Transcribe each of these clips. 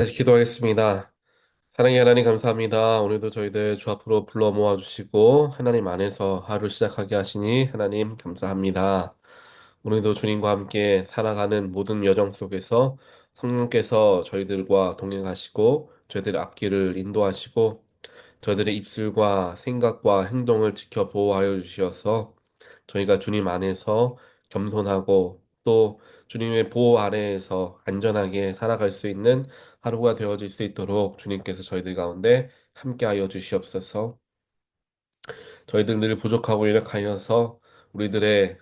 다시 기도하겠습니다. 사랑의 하나님 감사합니다. 오늘도 저희들 주 앞으로 불러 모아주시고 하나님 안에서 하루 시작하게 하시니 하나님 감사합니다. 오늘도 주님과 함께 살아가는 모든 여정 속에서 성령께서 저희들과 동행하시고 저희들의 앞길을 인도하시고 저희들의 입술과 생각과 행동을 지켜 보호하여 주시어서 저희가 주님 안에서 겸손하고 또 주님의 보호 아래에서 안전하게 살아갈 수 있는 하루가 되어질 수 있도록 주님께서 저희들 가운데 함께하여 주시옵소서. 저희들 늘 부족하고 연약하여서 우리들의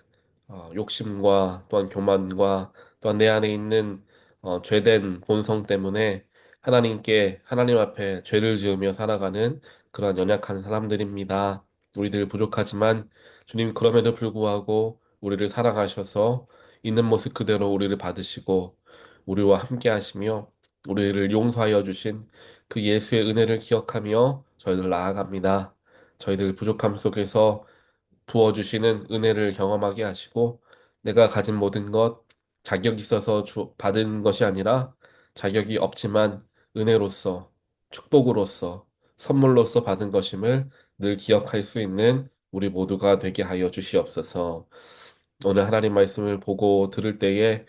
어, 욕심과 또한 교만과 또한 내 안에 있는 어, 죄된 본성 때문에 하나님께 하나님 앞에 죄를 지으며 살아가는 그런 연약한 사람들입니다. 우리들 부족하지만 주님 그럼에도 불구하고 우리를 사랑하셔서 있는 모습 그대로 우리를 받으시고 우리와 함께 하시며 우리를 용서하여 주신 그 예수의 은혜를 기억하며 저희들 나아갑니다. 저희들 부족함 속에서 부어주시는 은혜를 경험하게 하시고 내가 가진 모든 것 자격 있어서 주, 받은 것이 아니라 자격이 없지만 은혜로서 축복으로서 선물로서 받은 것임을 늘 기억할 수 있는 우리 모두가 되게 하여 주시옵소서. 오늘 하나님 말씀을 보고 들을 때에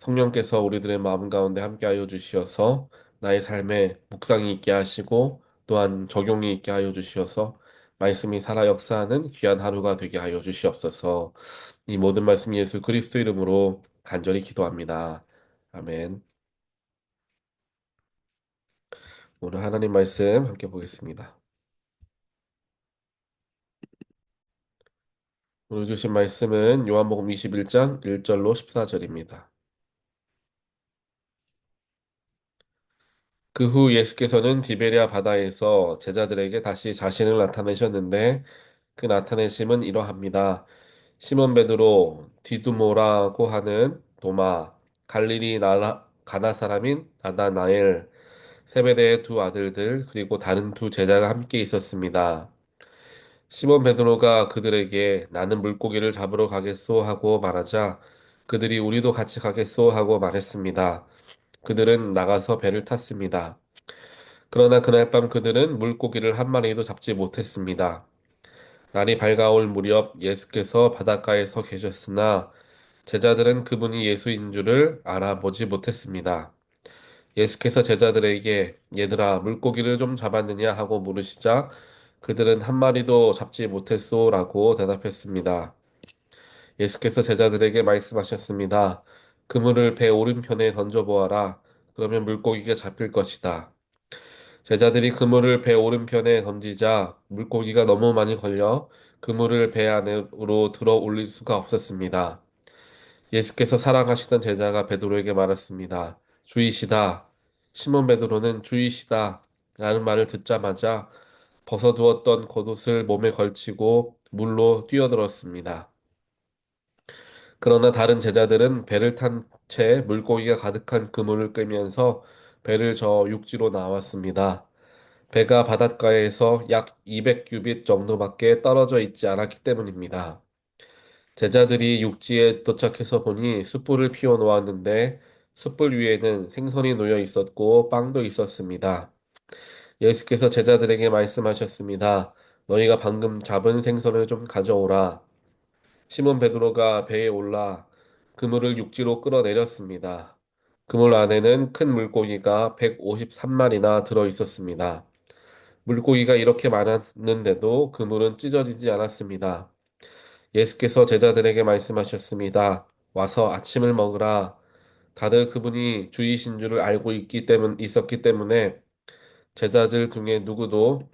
성령께서 우리들의 마음 가운데 함께하여 주시어서 나의 삶에 묵상이 있게 하시고 또한 적용이 있게 하여 주시어서 말씀이 살아 역사하는 귀한 하루가 되게 하여 주시옵소서. 이 모든 말씀 예수 그리스도 이름으로 간절히 기도합니다. 아멘. 오늘 하나님 말씀 함께 보겠습니다. 오늘 주신 말씀은 요한복음 21장 1절로 14절입니다. 그 후 예수께서는 디베랴 바다에서 제자들에게 다시 자신을 나타내셨는데 그 나타내심은 이러합니다. 시몬 베드로, 디두모라고 하는 도마, 갈릴리 가나 사람인 나다나엘, 세베대의 두 아들들, 그리고 다른 두 제자가 함께 있었습니다. 시몬 베드로가 그들에게 나는 물고기를 잡으러 가겠소 하고 말하자 그들이 우리도 같이 가겠소 하고 말했습니다. 그들은 나가서 배를 탔습니다. 그러나 그날 밤 그들은 물고기를 한 마리도 잡지 못했습니다. 날이 밝아올 무렵 예수께서 바닷가에 서 계셨으나 제자들은 그분이 예수인 줄을 알아보지 못했습니다. 예수께서 제자들에게 얘들아 물고기를 좀 잡았느냐 하고 물으시자 그들은 한 마리도 잡지 못했소라고 대답했습니다. 예수께서 제자들에게 말씀하셨습니다. 그물을 배 오른편에 던져보아라. 그러면 물고기가 잡힐 것이다. 제자들이 그물을 배 오른편에 던지자 물고기가 너무 많이 걸려 그물을 배 안으로 들어 올릴 수가 없었습니다. 예수께서 사랑하시던 제자가 베드로에게 말했습니다. 주이시다. 시몬 베드로는 주이시다. 라는 말을 듣자마자 벗어두었던 겉옷을 몸에 걸치고 물로 뛰어들었습니다. 그러나 다른 제자들은 배를 탄 채 물고기가 가득한 그물을 끌면서 배를 저어 육지로 나왔습니다. 배가 바닷가에서 약 200규빗 정도밖에 떨어져 있지 않았기 때문입니다. 제자들이 육지에 도착해서 보니 숯불을 피워 놓았는데 숯불 위에는 생선이 놓여 있었고 빵도 있었습니다. 예수께서 제자들에게 말씀하셨습니다. 너희가 방금 잡은 생선을 좀 가져오라. 시몬 베드로가 배에 올라 그물을 육지로 끌어내렸습니다. 그물 안에는 큰 물고기가 153마리나 들어 있었습니다. 물고기가 이렇게 많았는데도 그물은 찢어지지 않았습니다. 예수께서 제자들에게 말씀하셨습니다. 와서 아침을 먹으라. 다들 그분이 주이신 줄을 알고 있기 때문 있었기 때문에 제자들 중에 누구도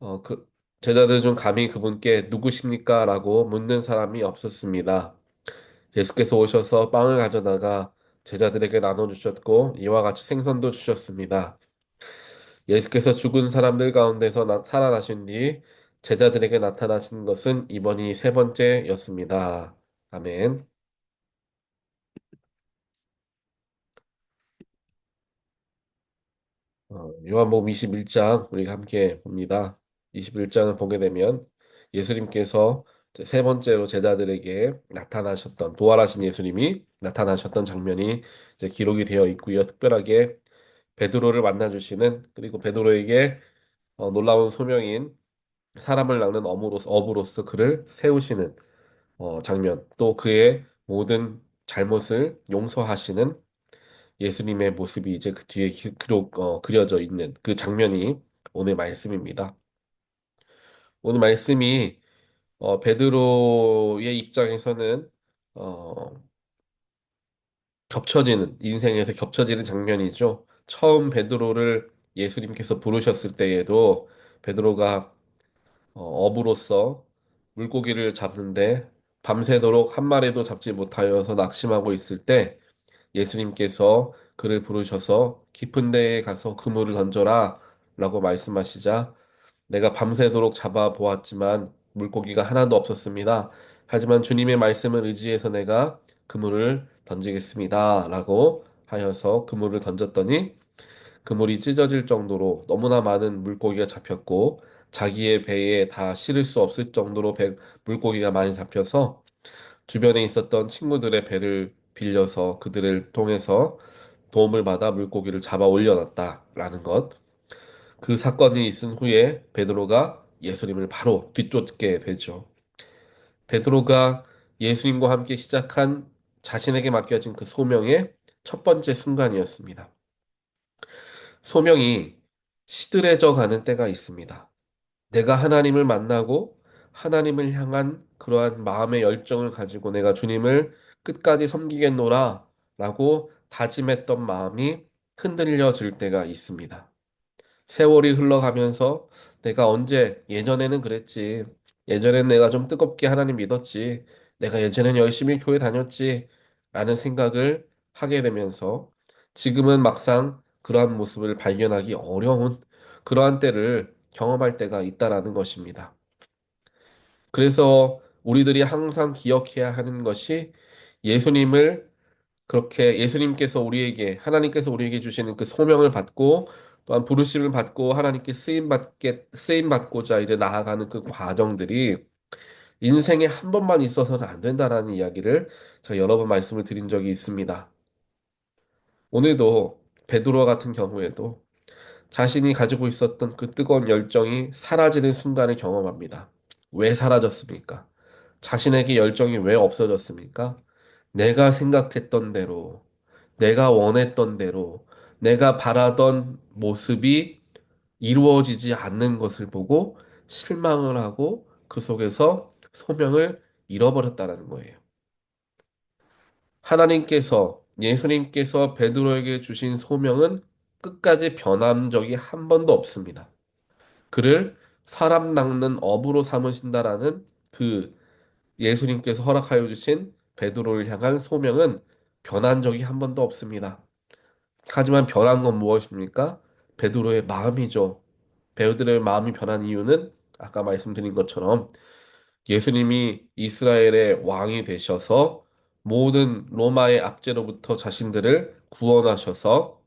어, 그 제자들 중 감히 그분께 누구십니까? 라고 묻는 사람이 없었습니다. 예수께서 오셔서 빵을 가져다가 제자들에게 나눠주셨고 이와 같이 생선도 주셨습니다. 예수께서 죽은 사람들 가운데서 나- 살아나신 뒤 제자들에게 나타나신 것은 이번이 세 번째였습니다. 아멘. 어, 요한복음 21장 우리가 함께 봅니다. 21장을 보게 되면 예수님께서 세 번째로 제자들에게 나타나셨던 부활하신 예수님이 나타나셨던 장면이 기록이 되어 있고요. 특별하게 베드로를 만나 주시는 그리고 베드로에게 어, 놀라운 소명인 사람을 낚는 어부로서, 어부로서 그를 세우시는 어, 장면, 또 그의 모든 잘못을 용서하시는 예수님의 모습이 이제 그 뒤에 기, 기록, 어, 그려져 있는 그 장면이 오늘 말씀입니다. 오늘 말씀이 어, 베드로의 입장에서는 어, 겹쳐지는 인생에서 겹쳐지는 장면이죠. 처음 베드로를 예수님께서 부르셨을 때에도 베드로가 어, 어부로서 물고기를 잡는데 밤새도록 한 마리도 잡지 못하여서 낙심하고 있을 때 예수님께서 그를 부르셔서 깊은 데에 가서 그물을 던져라 라고 말씀하시자 내가 밤새도록 잡아 보았지만 물고기가 하나도 없었습니다. 하지만 주님의 말씀을 의지해서 내가 그물을 던지겠습니다. 라고 하여서 그물을 던졌더니 그물이 찢어질 정도로 너무나 많은 물고기가 잡혔고 자기의 배에 다 실을 수 없을 정도로 배, 물고기가 많이 잡혀서 주변에 있었던 친구들의 배를 빌려서 그들을 통해서 도움을 받아 물고기를 잡아 올려놨다라는 것. 그 사건이 있은 후에 베드로가 예수님을 바로 뒤쫓게 되죠. 베드로가 예수님과 함께 시작한 자신에게 맡겨진 그 소명의 첫 번째 순간이었습니다. 소명이 시들해져 가는 때가 있습니다. 내가 하나님을 만나고 하나님을 향한 그러한 마음의 열정을 가지고 내가 주님을 끝까지 섬기겠노라 라고 다짐했던 마음이 흔들려질 때가 있습니다. 세월이 흘러가면서 내가 언제 예전에는 그랬지. 예전엔 내가 좀 뜨겁게 하나님 믿었지. 내가 예전엔 열심히 교회 다녔지. 라는 생각을 하게 되면서 지금은 막상 그러한 모습을 발견하기 어려운 그러한 때를 경험할 때가 있다라는 것입니다. 그래서 우리들이 항상 기억해야 하는 것이 예수님을 그렇게 예수님께서 우리에게 하나님께서 우리에게 주시는 그 소명을 받고 또한 부르심을 받고 하나님께 쓰임 받게 쓰임 받고자 이제 나아가는 그 과정들이 인생에 한 번만 있어서는 안 된다라는 이야기를 제가 여러 번 말씀을 드린 적이 있습니다. 오늘도 베드로 같은 경우에도 자신이 가지고 있었던 그 뜨거운 열정이 사라지는 순간을 경험합니다. 왜 사라졌습니까? 자신에게 열정이 왜 없어졌습니까? 내가 생각했던 대로, 내가 원했던 대로, 내가 바라던 모습이 이루어지지 않는 것을 보고 실망을 하고 그 속에서 소명을 잃어버렸다는 거예요. 하나님께서, 예수님께서 베드로에게 주신 소명은 끝까지 변한 적이 한 번도 없습니다. 그를 사람 낚는 어부로 삼으신다라는 그 예수님께서 허락하여 주신 베드로를 향한 소명은 변한 적이 한 번도 없습니다. 하지만 변한 건 무엇입니까? 베드로의 마음이죠. 베드로의 마음이 변한 이유는 아까 말씀드린 것처럼 예수님이 이스라엘의 왕이 되셔서 모든 로마의 압제로부터 자신들을 구원하셔서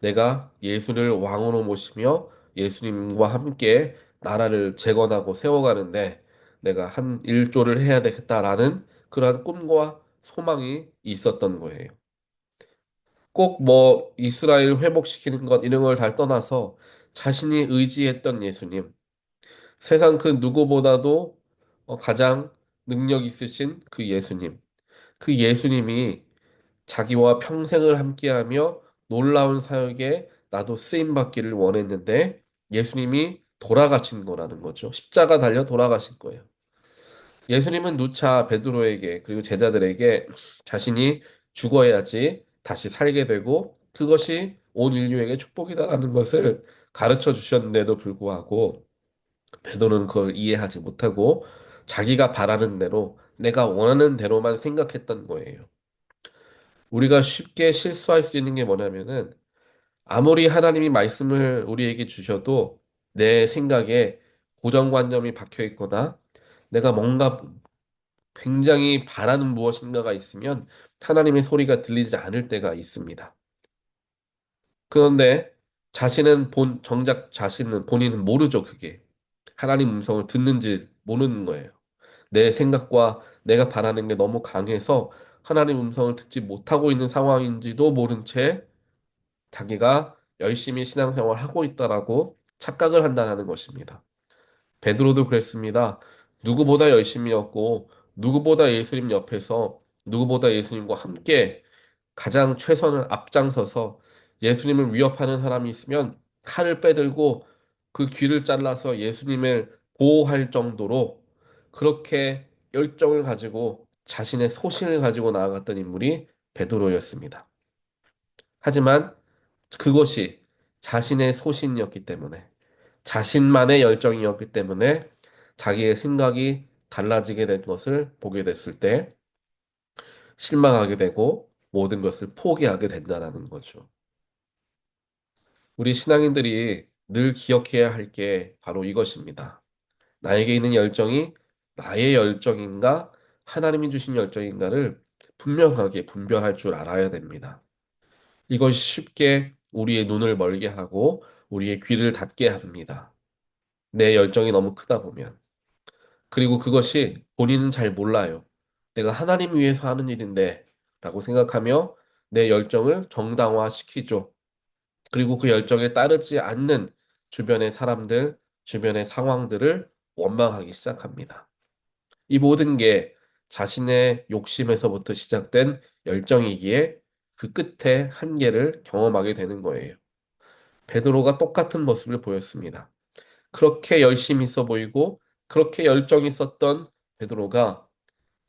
내가 예수를 왕으로 모시며 예수님과 함께 나라를 재건하고 세워가는데 내가 한 일조를 해야 되겠다라는 그러한 꿈과 소망이 있었던 거예요. 꼭 뭐 이스라엘 회복시키는 것 이런 걸 다 떠나서 자신이 의지했던 예수님, 세상 그 누구보다도 어, 가장 능력 있으신 그 예수님, 그 예수님이 자기와 평생을 함께하며 놀라운 사역에 나도 쓰임 받기를 원했는데 예수님이 돌아가신 거라는 거죠. 십자가 달려 돌아가신 거예요. 예수님은 누차 베드로에게 그리고 제자들에게 자신이 죽어야지 다시 살게 되고 그것이 온 인류에게 축복이다라는 것을 가르쳐 주셨는데도 불구하고 베드로는 그걸 이해하지 못하고 자기가 바라는 대로 내가 원하는 대로만 생각했던 거예요. 우리가 쉽게 실수할 수 있는 게 뭐냐면은 아무리 하나님이 말씀을 우리에게 주셔도 내 생각에 고정관념이 박혀 있거나 내가 뭔가 굉장히 바라는 무엇인가가 있으면 하나님의 소리가 들리지 않을 때가 있습니다. 그런데 자신은 본, 정작 자신은 본인은 모르죠, 그게. 하나님 음성을 듣는지 모르는 거예요. 내 생각과 내가 바라는 게 너무 강해서 하나님 음성을 듣지 못하고 있는 상황인지도 모른 채 자기가 열심히 신앙생활 하고 있다라고 착각을 한다는 것입니다. 베드로도 그랬습니다. 누구보다 열심히였고 누구보다 예수님 옆에서 누구보다 예수님과 함께 가장 최선을 앞장서서 예수님을 위협하는 사람이 있으면 칼을 빼들고 그 귀를 잘라서 예수님을 보호할 정도로 그렇게 열정을 가지고 자신의 소신을 가지고 나아갔던 인물이 베드로였습니다. 하지만 그것이 자신의 소신이었기 때문에 자신만의 열정이었기 때문에 자기의 생각이 달라지게 된 것을 보게 됐을 때 실망하게 되고 모든 것을 포기하게 된다는 거죠. 우리 신앙인들이 늘 기억해야 할 게 바로 이것입니다. 나에게 있는 열정이 나의 열정인가 하나님이 주신 열정인가를 분명하게 분별할 줄 알아야 됩니다. 이것이 쉽게 우리의 눈을 멀게 하고 우리의 귀를 닫게 합니다. 내 열정이 너무 크다 보면. 그리고 그것이 본인은 잘 몰라요. 내가 하나님 위해서 하는 일인데 라고 생각하며 내 열정을 정당화시키죠. 그리고 그 열정에 따르지 않는 주변의 사람들, 주변의 상황들을 원망하기 시작합니다. 이 모든 게 자신의 욕심에서부터 시작된 열정이기에 그 끝에 한계를 경험하게 되는 거예요. 베드로가 똑같은 모습을 보였습니다. 그렇게 열심히 있어 보이고 그렇게 열정 있었던 베드로가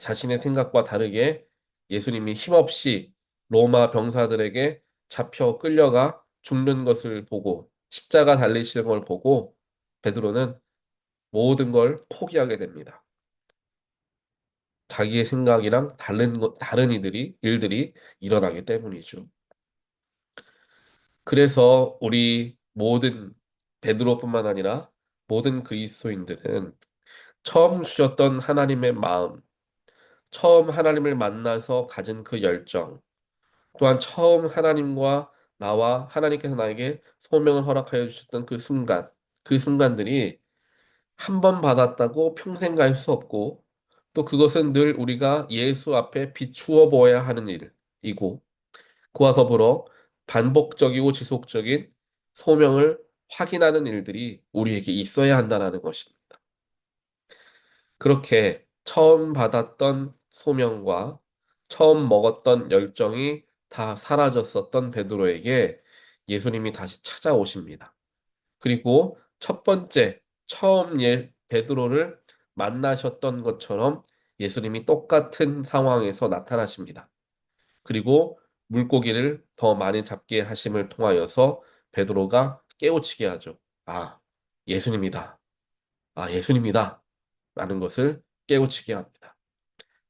자신의 생각과 다르게 예수님이 힘없이 로마 병사들에게 잡혀 끌려가 죽는 것을 보고 십자가 달리시는 걸 보고 베드로는 모든 걸 포기하게 됩니다. 자기의 생각이랑 다른 것, 다른 이들이 일들이 일어나기 때문이죠. 그래서 우리 모든 베드로뿐만 아니라 모든 그리스도인들은 처음 주셨던 하나님의 마음, 처음 하나님을 만나서 가진 그 열정, 또한 처음 하나님과 나와 하나님께서 나에게 소명을 허락하여 주셨던 그 순간, 그 순간들이 한 번 받았다고 평생 갈 수 없고, 또 그것은 늘 우리가 예수 앞에 비추어 보아야 하는 일이고, 그와 더불어 반복적이고 지속적인 소명을 확인하는 일들이 우리에게 있어야 한다는 것입니다. 그렇게 처음 받았던 소명과 처음 먹었던 열정이 다 사라졌었던 베드로에게 예수님이 다시 찾아오십니다. 그리고 첫 번째, 처음 예, 베드로를 만나셨던 것처럼 예수님이 똑같은 상황에서 나타나십니다. 그리고 물고기를 더 많이 잡게 하심을 통하여서 베드로가 깨우치게 하죠. 아, 예수님이다. 아, 예수님이다. 라는 것을 깨우치게 합니다.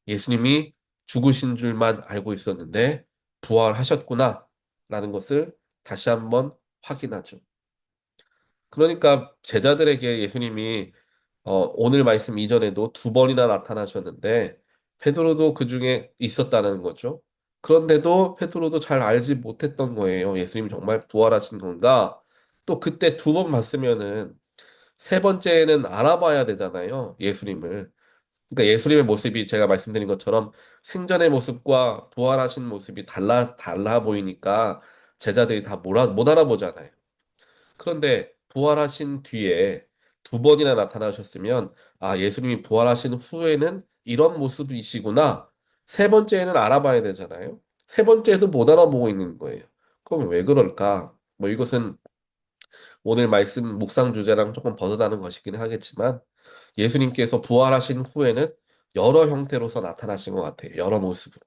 예수님이 죽으신 줄만 알고 있었는데 부활하셨구나 라는 것을 다시 한번 확인하죠. 그러니까 제자들에게 예수님이 어, 오늘 말씀 이전에도 두 번이나 나타나셨는데 베드로도 그 중에 있었다는 거죠. 그런데도 베드로도 잘 알지 못했던 거예요. 예수님 정말 부활하신 건가? 또 그때 두 번 봤으면은 세 번째는 알아봐야 되잖아요. 예수님을. 그러니까 예수님의 모습이 제가 말씀드린 것처럼 생전의 모습과 부활하신 모습이 달라, 달라 보이니까 제자들이 다 못, 못 알아보잖아요. 그런데 부활하신 뒤에 두 번이나 나타나셨으면, 아, 예수님이 부활하신 후에는 이런 모습이시구나. 세 번째는 알아봐야 되잖아요. 세 번째도 못 알아보고 있는 거예요. 그럼 왜 그럴까? 뭐 이것은 오늘 말씀 묵상 주제랑 조금 벗어나는 것이긴 하겠지만 예수님께서 부활하신 후에는 여러 형태로서 나타나신 것 같아요. 여러 모습으로.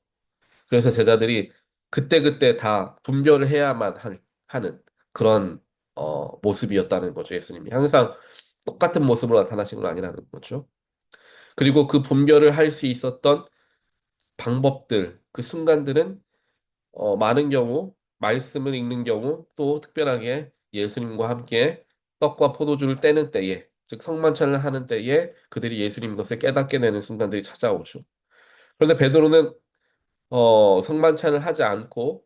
그래서 제자들이 그때그때 다 분별을 해야만 한- 하는 그런 어, 모습이었다는 거죠. 예수님이 항상 똑같은 모습으로 나타나신 건 아니라는 거죠. 그리고 그 분별을 할 수 있었던 방법들, 그 순간들은 어, 많은 경우 말씀을 읽는 경우 또 특별하게 예수님과 함께 떡과 포도주를 떼는 때에 즉 성만찬을 하는 때에 그들이 예수님 것을 깨닫게 되는 순간들이 찾아오죠. 그런데 베드로는 어, 성만찬을 하지 않고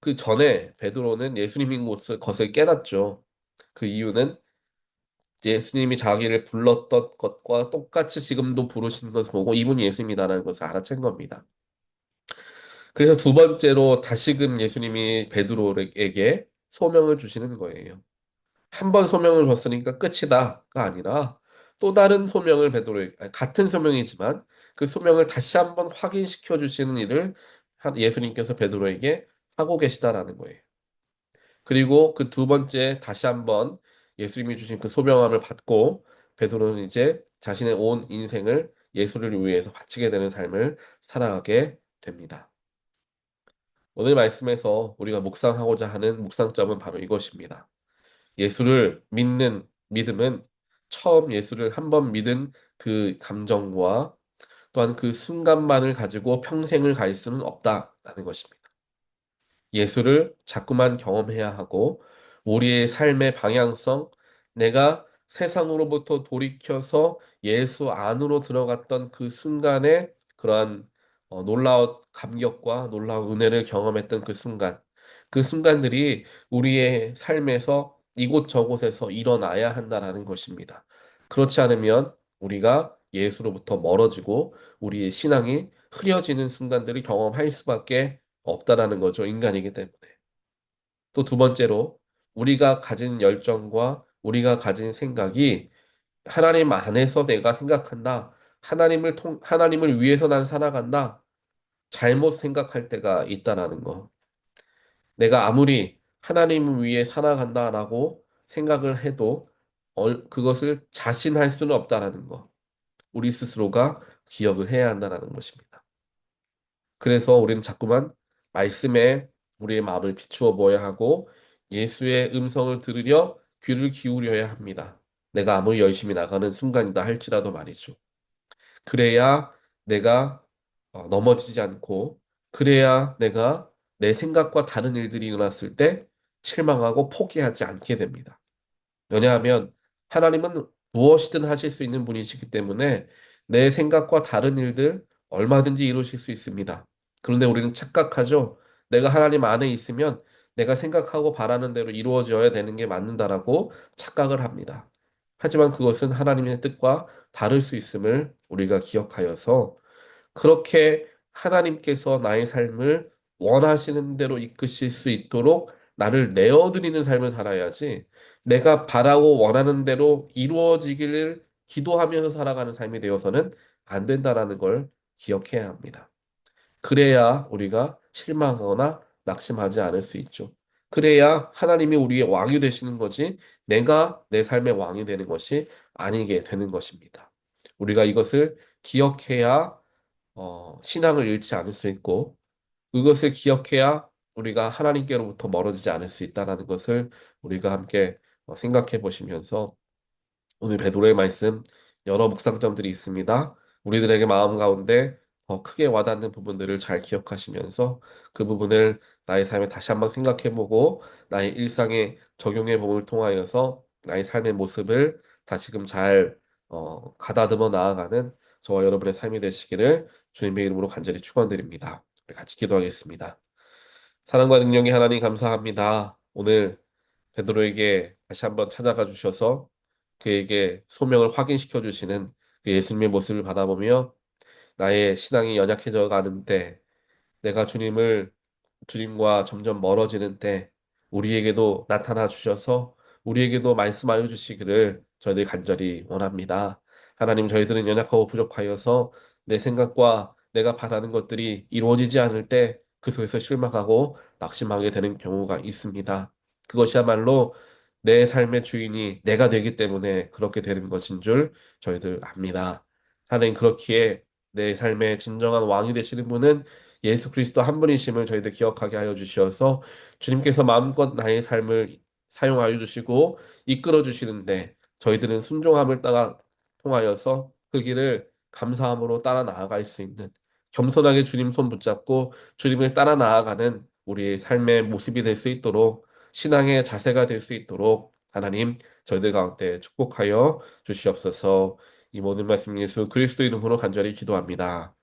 그 전에 베드로는 예수님인 것을, 깨닫죠. 그 이유는 예수님이 자기를 불렀던 것과 똑같이 지금도 부르시는 것을 보고 이분이 예수님이다라는 것을 알아챈 겁니다. 그래서 두 번째로 다시금 예수님이 베드로에게 소명을 주시는 거예요. 한 번 소명을 줬으니까 끝이다가 아니라 또 다른 소명을 베드로에게 아니, 같은 소명이지만 그 소명을 다시 한번 확인시켜 주시는 일을 한- 예수님께서 베드로에게 하고 계시다라는 거예요. 그리고 그 두 번째 다시 한번 예수님이 주신 그 소명함을 받고 베드로는 이제 자신의 온 인생을 예수를 위해서 바치게 되는 삶을 살아가게 됩니다. 오늘 말씀에서 우리가 묵상하고자 하는 묵상점은 바로 이것입니다. 예수를 믿는 믿음은 처음 예수를 한 번 믿은 그 감정과 또한 그 순간만을 가지고 평생을 갈 수는 없다라는 것입니다. 예수를 자꾸만 경험해야 하고 우리의 삶의 방향성, 내가 세상으로부터 돌이켜서 예수 안으로 들어갔던 그 순간에 그러한 어, 놀라운 감격과 놀라운 은혜를 경험했던 그 순간, 그 순간들이 우리의 삶에서 이곳 저곳에서 일어나야 한다라는 것입니다. 그렇지 않으면 우리가 예수로부터 멀어지고 우리의 신앙이 흐려지는 순간들을 경험할 수밖에 없다라는 거죠. 인간이기 때문에. 또 두 번째로 우리가 가진 열정과 우리가 가진 생각이 하나님 안에서 내가 생각한다. 하나님을 통, 하나님을 위해서 난 살아간다. 잘못 생각할 때가 있다라는 거. 내가 아무리 하나님을 위해 살아간다라고 생각을 해도 얼- 그것을 자신할 수는 없다라는 거. 우리 스스로가 기억을 해야 한다라는 것입니다. 그래서 우리는 자꾸만 말씀에 우리의 마음을 비추어 보아야 하고 예수의 음성을 들으려 귀를 기울여야 합니다. 내가 아무리 열심히 나가는 순간이다 할지라도 말이죠. 그래야 내가 어, 넘어지지 않고 그래야 내가 내 생각과 다른 일들이 일어났을 때 실망하고 포기하지 않게 됩니다. 왜냐하면 하나님은 무엇이든 하실 수 있는 분이시기 때문에 내 생각과 다른 일들 얼마든지 이루실 수 있습니다. 그런데 우리는 착각하죠. 내가 하나님 안에 있으면 내가 생각하고 바라는 대로 이루어져야 되는 게 맞는다라고 착각을 합니다. 하지만 그것은 하나님의 뜻과 다를 수 있음을 우리가 기억하여서 그렇게 하나님께서 나의 삶을 원하시는 대로 이끄실 수 있도록 나를 내어드리는 삶을 살아야지 내가 바라고 원하는 대로 이루어지기를 기도하면서 살아가는 삶이 되어서는 안 된다라는 걸 기억해야 합니다. 그래야 우리가 실망하거나 낙심하지 않을 수 있죠. 그래야 하나님이 우리의 왕이 되시는 거지 내가 내 삶의 왕이 되는 것이 아니게 되는 것입니다. 우리가 이것을 기억해야 어, 신앙을 잃지 않을 수 있고 그것을 기억해야 우리가 하나님께로부터 멀어지지 않을 수 있다는 것을 우리가 함께 어, 생각해 보시면서 오늘 베드로의 말씀 여러 묵상점들이 있습니다. 우리들에게 마음 가운데 더 크게 와닿는 부분들을 잘 기억하시면서 그 부분을 나의 삶에 다시 한번 생각해 보고 나의 일상에 적용해봄을 통하여서 나의 삶의 모습을 다시금 잘 어, 가다듬어 나아가는 저와 여러분의 삶이 되시기를 주님의 이름으로 간절히 축원드립니다. 우리 같이 기도하겠습니다. 사랑과 능력이 하나님 감사합니다. 오늘 베드로에게 다시 한번 찾아가 주셔서 그에게 소명을 확인시켜 주시는 그 예수님의 모습을 바라보며 나의 신앙이 연약해져 가는 때 내가 주님을 주님과 점점 멀어지는 때 우리에게도 나타나 주셔서 우리에게도 말씀하여 주시기를 저희들 간절히 원합니다. 하나님 저희들은 연약하고 부족하여서 내 생각과 내가 바라는 것들이 이루어지지 않을 때 그 속에서 실망하고 낙심하게 되는 경우가 있습니다. 그것이야말로 내 삶의 주인이 내가 되기 때문에 그렇게 되는 것인 줄 저희들 압니다. 하나님 그렇기에 내 삶의 진정한 왕이 되시는 분은 예수 그리스도 한 분이심을 저희들 기억하게 하여 주시어서 주님께서 마음껏 나의 삶을 사용하여 주시고 이끌어 주시는데 저희들은 순종함을 따라 통하여서 그 길을 감사함으로 따라 나아갈 수 있는 겸손하게 주님 손 붙잡고 주님을 따라 나아가는 우리의 삶의 모습이 될 수 있도록 신앙의 자세가 될 수 있도록 하나님 저희들 가운데 축복하여 주시옵소서 이 모든 말씀 예수 그리스도 이름으로 간절히 기도합니다.